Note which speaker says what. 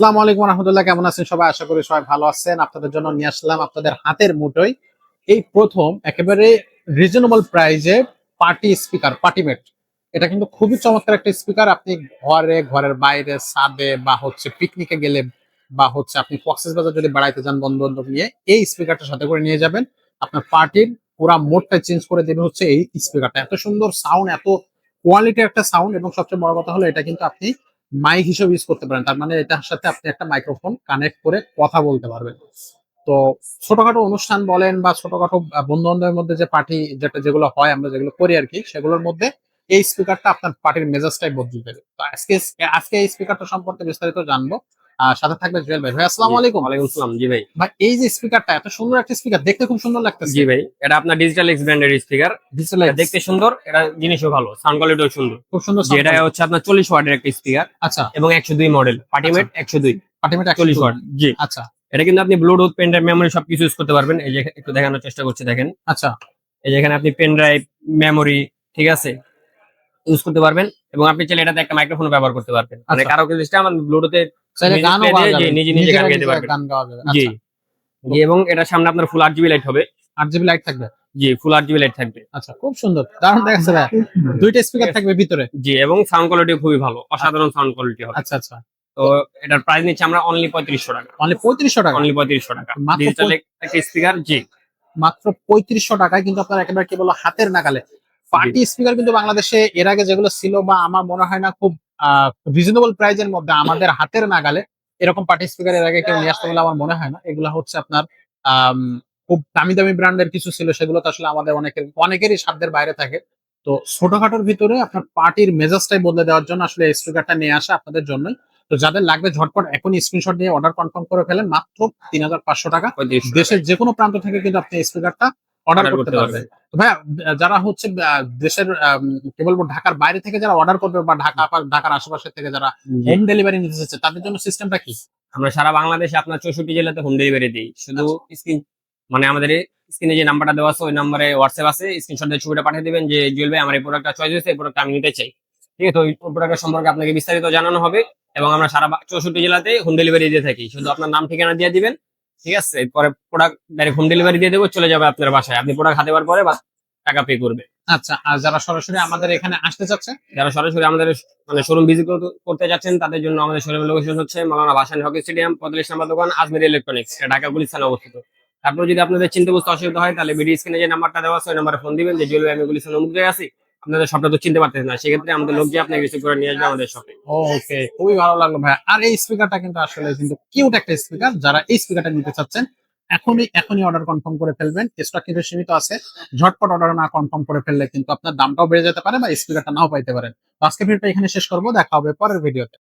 Speaker 1: আসসালামু আলাইকুম রহমতুল্লাহ, কেমন আছেন সবাই? আশা করি সবাই ভালো আছেন। আপনাদের জন্য নিয়ে আসলাম আপনাদের হাতের মুঠোয় এই প্রথম একেবারে রিজনেবল প্রাইজে পার্টি স্পিকার পার্টিমেট এটা কিন্তু খুবই চমৎকার একটা স্পিকার আপনি ঘরে, ঘরের বাইরে, ছাদে বা হচ্ছে পিকনিকে গেলে বা হচ্ছে আপনি কক্সেস বাজার যদি বেড়াইতে যান বন্ধু বান্ধব নিয়ে, এই স্পিকারটা সাথে করে নিয়ে যাবেন। আপনার পার্টির পুরা মোডটা চেঞ্জ করে দেবে হচ্ছে এই স্পিকারটা এত সুন্দর সাউন্ড এত কোয়ালিটি একটা সাউন্ড এবং সবচেয়ে বড় কথা হলো, এটা কিন্তু আপনি মাইক হিসেবে ইউজ করতে পারেন। তার মানে এটার সাথে আপনি একটা মাইক্রোফোন কানেক্ট করে কথা বলতে পারবেন। তো ছোটখাটো অনুষ্ঠান বলেন বা ছোটখাটো বন্ধু বান্ধবের মধ্যে যে পার্টি যেটা যেগুলো হয়, আমরা যেগুলো করি আর কি, সেগুলোর মধ্যে এই স্পিকারটা আপনার পার্টির মেজাজটাই বদলে দেবে। তো আজকে আজকে এই স্পিকারটা সম্পর্কে বিস্তারিত জানব। সাথে থাকবে জুয়েল ভাই। ভাই আসসালামু আলাইকুম।
Speaker 2: ওয়ালাইকুম আসসালাম। জি ভাই।
Speaker 1: ভাই এই যে স্পিকারটা এত সুন্দর একটা স্পিকার দেখতে খুব সুন্দর লাগতেছে।
Speaker 2: জি ভাই এটা আপনার ডিজিটাল এক্স ব্র্যান্ডের স্পিকার
Speaker 1: ডিজিটাল
Speaker 2: দেখতে সুন্দর এটা জিনিসও ভালো সাউন্ড কোয়ালিটিও সুন্দর।
Speaker 1: খুব সুন্দর
Speaker 2: এটা হচ্ছে আপনার চল্লিশ ওয়াটের একটা স্পিকার
Speaker 1: আচ্ছা।
Speaker 2: এবং একশো দুই মডেল পার্টিমেট একশো দুই।
Speaker 1: পার্টিমেট
Speaker 2: চল্লিশ ওয়াট জি।
Speaker 1: আচ্ছা।
Speaker 2: এটা কিন্তু আপনি ব্লুটুথ পেন ড্রাইভ মেমোরি সবকিছু ইউজ করতে পারবেন। এই যে একটু দেখানোর চেষ্টা করছি দেখেন।
Speaker 1: আচ্ছা।
Speaker 2: এই যে এখানে আপনি পেন ড্রাইভ মেমোরি ঠিক আছে? ইউজ করতে পারবেন এবং আপনি চাইলে এটাতে একটা মাইক্রোফোন ব্যবহার করতে পারবেন। মানে
Speaker 1: আচ্ছা।
Speaker 2: কারও কিন্তু আমার ব্লুটুথে নিজে নিজে গান গাইতে পারবেন।
Speaker 1: গান গাওয়া যাবে।
Speaker 2: জি।
Speaker 1: আচ্ছা।
Speaker 2: জি এবং এটার সামনে আপনার ফুল আট জিবি লাইট হবে।
Speaker 1: আট জিবি লাইট থাকবে?
Speaker 2: জি ফুল আট জিবি লাইট থাকবে।
Speaker 1: আচ্ছা খুব সুন্দর। দারুণ দেখাচ্ছে ভাই। দুইটা স্পিকার থাকবে ভিতরে।
Speaker 2: জি এবং সাউন্ড কোয়ালিটি খুবই ভালো। অসাধারণ সাউন্ড কোয়ালিটি হবে।
Speaker 1: আচ্ছা আচ্ছা।
Speaker 2: তো এটার প্রাইস নিচ্ছে আমরা অনলি পঁয়ত্রিশশো টাকা।
Speaker 1: অনলি পঁয়ত্রিশশো টাকা?
Speaker 2: অনলি পঁয়ত্রিশশো টাকা। ডিজিটাল একটা স্পিকার জি।
Speaker 1: মাত্র পঁয়ত্রিশশো টাকায় কিন্তু আপনার একেবারে কি বলো হাতের নাগালে। পার্টি স্পিকার কিন্তু বাংলাদেশে এর আগে যেগুলো ছিল বা আমার মনে হয় না খুব রিজনেবল প্রাইজের মধ্যে আমাদের হাতের নাগালে এরকম পার্টি স্পিকার এর আগে কেউ নিয়ে আসতে বলে আমার মনে হয় না। এগুলো হচ্ছে আপনার খুব দামি দামি ব্র্যান্ডের কিছু ছিল সেগুলো তো আসলে আমাদের অনেকের অনেকেরই সাধ্যের বাইরে থাকে। তো ছোটখাটোর ভিতরে আপনার পার্টির মেজাজটাই বদলে দেওয়ার জন্য আসলে এই স্পিকারটা নিয়ে আসা আপনাদের জন্যই। তো যাদের লাগবে ঝটপট এখনই স্ক্রিনশট দিয়ে অর্ডার কনফার্ম করে ফেলেন মাত্র তিন হাজার পাঁচশো টাকা। দেশের যে কোনো প্রান্ত থেকে কিন্তু আপনি স্পিকারটা অর্ডার করতে তো ভাইয়া যারা হচ্ছে দেশের আম, কি বলব ঢাকার বাইরে থেকে যারা অর্ডার করবে বা ঢাকা ঢাকার আশেপাশে থেকে যারা হোম ডেলিভারি নিতে চাচ্ছে তাদের জন্য সিস্টেমটা কি?
Speaker 2: আমরা সারা বাংলাদেশে আপনার চৌষট্টি জেলাতে হোম ডেলিভারি দিই। শুধু
Speaker 1: আচ্ছা।
Speaker 2: স্ক্রিন মানে আমাদের স্ক্রিনে যে নাম্বারটা দেওয়া আছে ওই নাম্বারে হোয়াটসঅ্যাপ আছে স্ক্রিনশট দিয়ে ছবিটা পাঠিয়ে দিবেন যে জুয়েল ভাই আমার এই প্রোডাক্টটা চয়েস হয়েছে এই প্রোডাক্টটা আমি নিতে চাই। ঠিক আছে? তো ওই প্রোডাক্টের সম্পর্কে আপনাকে বিস্তারিত জানানো হবে এবং আমরা সারা চৌষট্টি জেলাতে হোম ডেলিভারি দিয়ে থাকি। শুধু আপনার নাম ঠিকানা দিয়ে দিবেন ঠিক আছে? পরে প্রোডাক্ট ডাইরেক্ট হোম ডেলিভারি দিয়ে দেবো চলে যাবে আপনার বাসায়। আপনি প্রোডাক্ট হাতে পাওয়ার পরে বা টাকা পে করবে।
Speaker 1: আচ্ছা আর যারা সরাসরি আমাদের এখানে আসতে চাচ্ছে?
Speaker 2: যারা সরাসরি আমাদের মানে শোরুম ভিজিট করতে যাচ্ছেন তাদের জন্য আমাদের শোরুম লোকেশন হচ্ছে মাওলানা ভাসান হকি স্টেডিয়াম পঁয়তাল্লিশ নম্বর দোকান আজমের ইলেকট্রনিক্স ঢাকা গুলিস্তানে অবস্থিত। তারপর যদি আপনাদের চিনতে বুঝতে অসুবিধা হয় তাহলে ভিডিও স্ক্রিনে যে নাম্বারটা দেওয়া আছে ওই নাম্বারে ফোন দিবেন যে জুয়েল আমি গুলিস্তানে অমুক জায়গায় আছি আপনাদের সবটা তো চিনতে পারতেছেন না, সেক্ষেত্রে আমাদের লোক যে আপনাকে রিসিভ করে নিয়ে আসবে আমাদের শপে
Speaker 1: ওকে খুবই ভালো লাগল ভাই। আর এই স্পিকারটা কিন্তু আসলে কিন্তু কিউট একটা স্পিকার যারা এই স্পিকারটা নিতে চাচ্ছেন, এখনই এখনই অর্ডার কনফার্ম করে ফেলবেন। স্টক কিন্তু সীমিত আছে। ঝটপট অর্ডার না কনফার্ম করে ফেললে কিন্তু আপনার দামটাও বেড়ে যেতে পারে বা স্পিকারটা নাও পাইতে পারেন। আজকে ভিডিওটা এখানে শেষ করব, দেখা হবে পরের ভিডিওতে